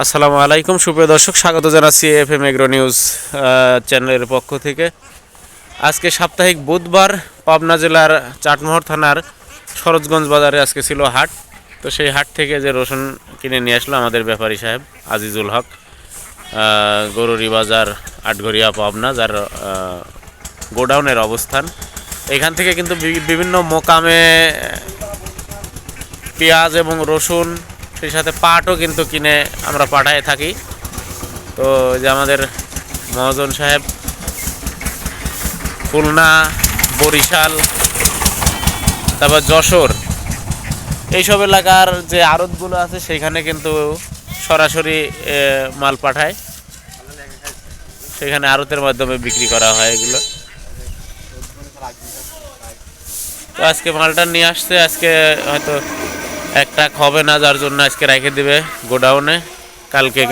আসসালামু আলাইকুম। সুপ্রিয় দর্শক, স্বাগত জানাচ্ছি এফ এম এগ্রো নিউজ চ্যানেলের পক্ষ থেকে। আজকে সাপ্তাহিক বুধবার, পাবনা জেলার চাটমোহর থানার সরোজগঞ্জ বাজারে আজকে ছিল হাট। তো সেই হাট থেকে যে রসুন কিনে নিয়ে আসলো আমাদের ব্যাপারী সাহেব আজিজুল হক গরুরি বাজার আটঘরিয়া পাবনা, যার গোডাউনের অবস্থান। এখান থেকে কিন্তু বিভিন্ন মোকামে পেঁয়াজ এবং রসুন সেই সাথে পাটও কিন্তু কিনে আমরা পাঠায় থাকি। তো যে আমাদের মহাজন সাহেব, খুলনা, বরিশাল, তারপর যশোর, এইসব এলাকার যে আড়তগুলো আছে সেইখানে কিন্তু সরাসরি মাল পাঠায়। সেখানে আড়তের মাধ্যমে বিক্রি করা হয় এগুলো। তো আজকে মালটা নিয়ে আসছে, আজকে হয়তো একটা হবে না যার জন্য আজকে রেখে দিবে গোডাউনে। কালকে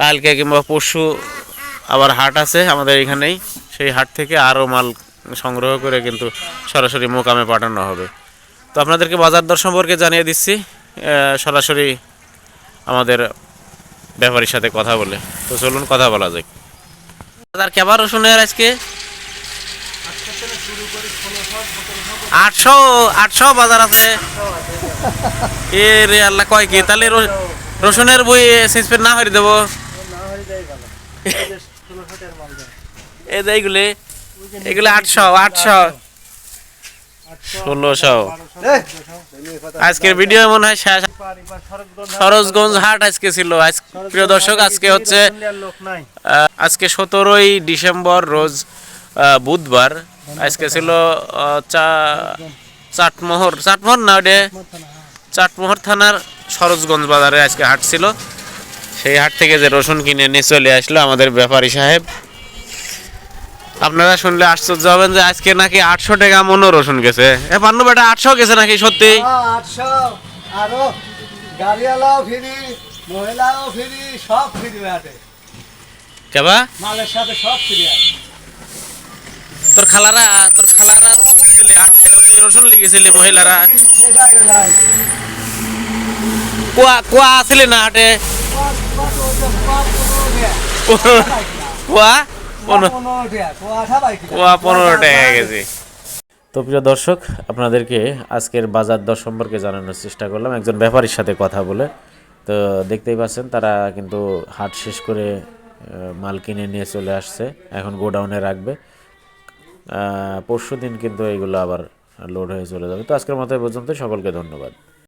কালকে কিংবা পরশু আবার হাট আছে আমাদের এখানেই। সেই হাট থেকে আরও মাল সংগ্রহ করে কিন্তু সরাসরি মোকামে পাঠানো হবে। তো আপনাদেরকে বাজার দর সম্পর্কে জানিয়ে দিচ্ছি। সরাসরি আমাদের ব্যাপারীর সাথে কথা বলে। তো চলুন কথা বলা যাক। বাজার কেবার রসুনের আজকে? আটশো আটশো বাজার আছে। এ রে আল্লাহ, কয় কি? তাহলে রসুনের বই সিসপেন না হয়ে দেবো। এই এইগুলি এগুলো আটশো আটশো। ষোলোশো। আজকের ভিডিও মনে হয় শেষ। সরোজগঞ্জ হাট আজকে ছিল। প্রিয় দর্শক, আজকে হচ্ছে আজকে সতেরোই ডিসেম্বর রোজ বুধবার। আজকে ছিল চা- চাটমোহর চাটমোহর না ওটা চাটমোহর থানার সরোজগঞ্জ বাজারে আজকে হাট ছিল। সেই হাট থেকে যে রসুন কিনে নিয়ে চলে আসলো আমাদের ব্যাপারী সাহেব। আপনারা শুনলে আশ্চর্য হবেন যে আজকে নাকি আটশো টাকা মনো রসুন গেছে। এ পান্নু বেটা আটশো গেছে নাকি সত্যি? কেবা? মালের সাথে সব ফ্রি তোর খালারা তোর খালারা রসুন লিগেছিলি মহিলারা। কুয়া কুয়া আসলে না হাটে? কুয়া? পনেরো কুয়া পনেরো টাকা কেজি। তো প্রিয় দর্শক আপনাদেরকে আজকের বাজার দর সম্পর্কে জানানোর চেষ্টা করলাম। একজন ব্যাপারীর সাথে কথা বলে। তো দেখতেই পাচ্ছেন তারা কিন্তু হাট শেষ করে মাল কিনে নিয়ে চলে আসছে। এখন গোডাউনে রাখবে। পরশু দিন কিন্তু এইগুলো আবার লোড হয়ে চলে যাবে। তো আজকের মতো পর্যন্ত সকলকে ধন্যবাদ।